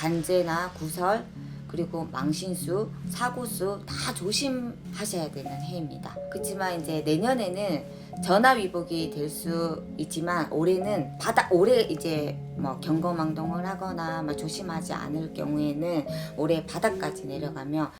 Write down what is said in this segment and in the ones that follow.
간제나 구설 그리고 망신수, 사고수 다 조심하셔야 되는 해입니다. 그렇지만 이제 내년에는 전화위복이 될 수 있지만 올해는 바닥 올해 이제 뭐 경거망동을 하거나 뭐 조심하지 않을 경우에는 올해 바닥까지 내려가며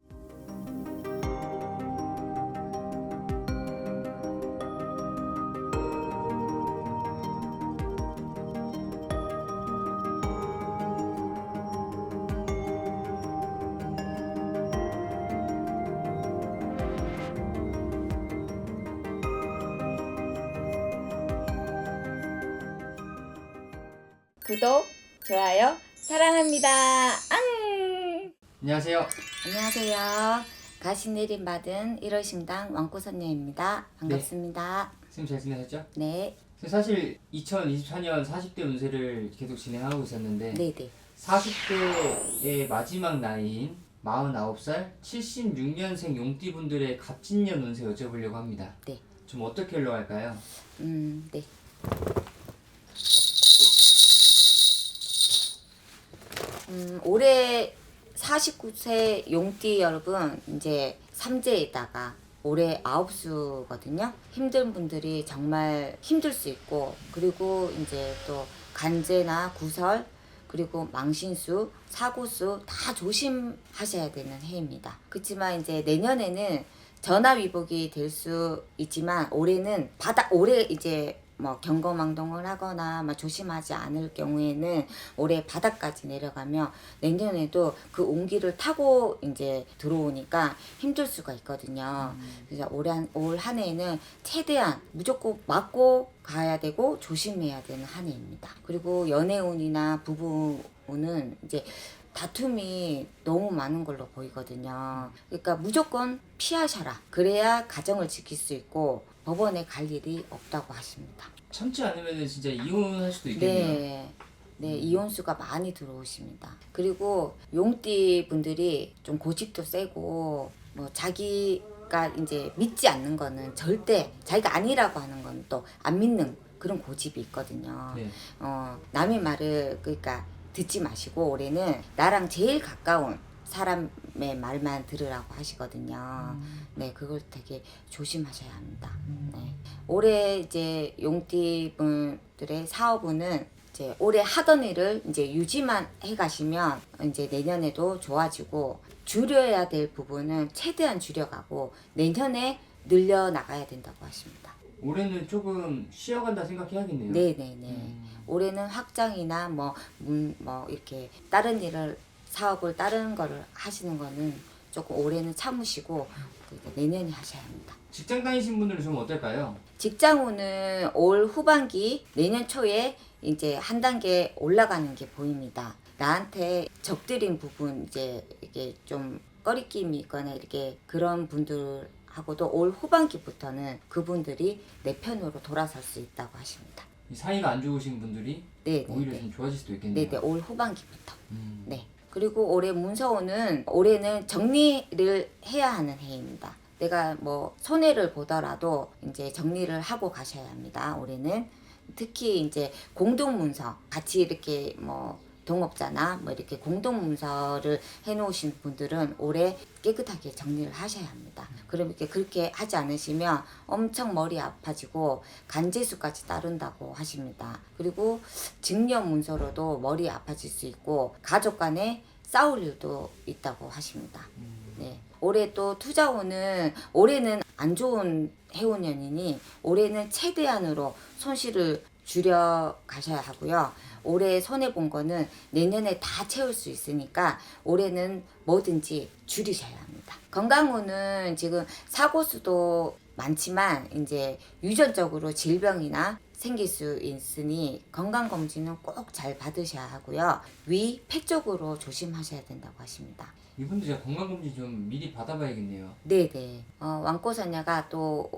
구독, 좋아요, 사랑합니다. 앙! 안녕하세요. 안녕하세요. 가시 내림 받은 1월 신당 왕꼬선녀입니다. 반갑습니다. 선생님 잘 지내셨죠? 네, 사실 2024년 40대 운세를 계속 진행하고 있었는데 네, 네. 40대의 마지막 나이인 49살 76년생 용띠분들의 갑진년 운세 여쭤보려고 합니다. 네. 좀 어떻게 흘러갈까요? 음, 네. 음, 올해 49세 용띠 여러분 이제 삼재에다가 올해 아홉 수거든요. 힘든 분들이 정말 힘들 수 있고 그리고 이제 또 간제나 구설 그리고 망신수, 사고수 다 조심하셔야 되는 해입니다. 그렇지만 이제 내년에는 전화위복이 될 수 있지만 올해는 바닥 올해 이제 뭐 경거망동을 하거나 뭐 조심하지 않을 경우에는 올해 바닥까지 내려가며 내년에도 그 온기를 타고 이제 들어오니까 힘들 수가 있거든요. 그래서 올해 한, 올한 해에는 최대한 무조건 맞고 가야 되고 조심해야 되는 한 해입니다. 그리고 연애운이나 부부운은 이제 다툼이 너무 많은 걸로 보이거든요. 그러니까 무조건 피하셔라. 그래야 가정을 지킬 수 있고 법원에 갈 일이 없다고 하십니다. 참지 않으면 진짜 이혼할 수도 있겠네요. 네. 네, 이혼수가 많이 들어오십니다. 그리고 용띠 분들이 좀 고집도 세고 뭐 자기가 이제 믿지 않는 거는 절대 자기가 아니라고 하는 건 또 안 믿는 그런 고집이 있거든요. 네. 어, 남의 말을 그러니까 듣지 마시고 올해는 나랑 제일 가까운 사람의 말만 들으라고 하시거든요. 네, 그걸 되게 조심하셔야 합니다. 네. 올해 이제 용띠 분들의 사업운은 이제 올해 하던 일을 이제 유지만 해 가시면 이제 내년에도 좋아지고 줄여야 될 부분은 최대한 줄여가고 내년에 늘려 나가야 된다고 하십니다. 올해는 조금 쉬어간다 생각해야겠네요. 네, 네, 네. 음. 올해는 확장이나 뭐, 음, 뭐 이렇게 다른 일을 사업을 다른 거를 하시는 거는 조금 올해는 참으시고 그러니까 내년에 하셔야 합니다. 직장 다니신 분들은 좀 어떨까요? 직장운은 올 후반기 내년 초에 이제 한 단계 올라가는 게 보입니다. 나한테 적들인 부분 이제 이게 좀 꺼리낌이 있거나 이렇게 그런 분들하고도 올 후반기부터는 그분들이 내 편으로 돌아설 수 있다고 하십니다. 이 사이가 안 좋으신 분들이 네, 네, 오히려 네. 좀 좋아질 수도 있겠네요. 네, 네, 올 후반기부터. 음. 네. 그리고 올해 문서운은 올해는 정리를 해야 하는 해입니다. 내가 뭐 손해를 보더라도 이제 정리를 하고 가셔야 합니다. 올해는 특히 이제 공동 문서 같이 이렇게 뭐 동업자나 뭐 이렇게 공동 문서를 해놓으신 분들은 올해 깨끗하게 정리를 하셔야 합니다. 그럼 이렇게 그렇게 하지 않으시면 엄청 머리 아파지고 간제수까지 따른다고 하십니다. 그리고 증여 문서로도 머리 아파질 수 있고 가족 간에 싸울 일도 있다고 하십니다. 네. 올해 또 투자운은 올해는 안 좋은 해운년이니 올해는 최대한으로 손실을 줄여 가셔야 하고요. 올해 손해 본 거는 내년에 다 채울 수 있으니까 올해는 뭐든지 줄이셔야 합니다. 건강운은 지금 사고 수도 많지만 이제 유전적으로 질병이나 생길 수 있으니 건강 검진은 꼭 잘 받으셔야 하고요. 위, 폐 쪽으로 조심하셔야 된다고 하십니다. 이분들 제가 건강검진 좀 미리 받아봐야겠네요. 네네. 어, 왕꼬선녀가 또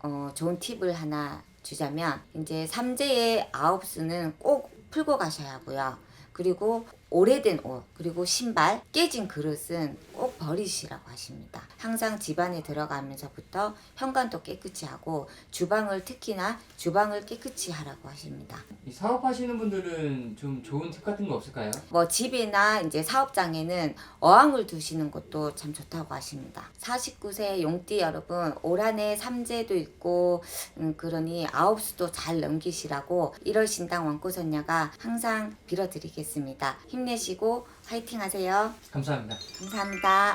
어, 좋은 팁을 하나 주자면 이제 삼재의 아홉 수는 꼭 풀고 가셔야 하고요. 그리고 오래된 옷 그리고 신발 깨진 그릇은 꼭 버리시라고 하십니다. 항상 집안에 들어가면서부터 현관도 깨끗이 하고 주방을 특히나 주방을 깨끗이 하라고 하십니다. 이 사업하시는 분들은 좀 좋은 팁 같은 거 없을까요? 뭐 집이나 이제 사업장에는 어항을 두시는 것도 참 좋다고 하십니다. 49세 용띠 여러분 올 한해 삼재도 있고 음, 그러니 아홉 수도 잘 넘기시라고 1월 신당 왕고선녀가 항상 빌어드리겠습니다. 힘내시고 화이팅 하세요. 감사합니다. 감사합니다.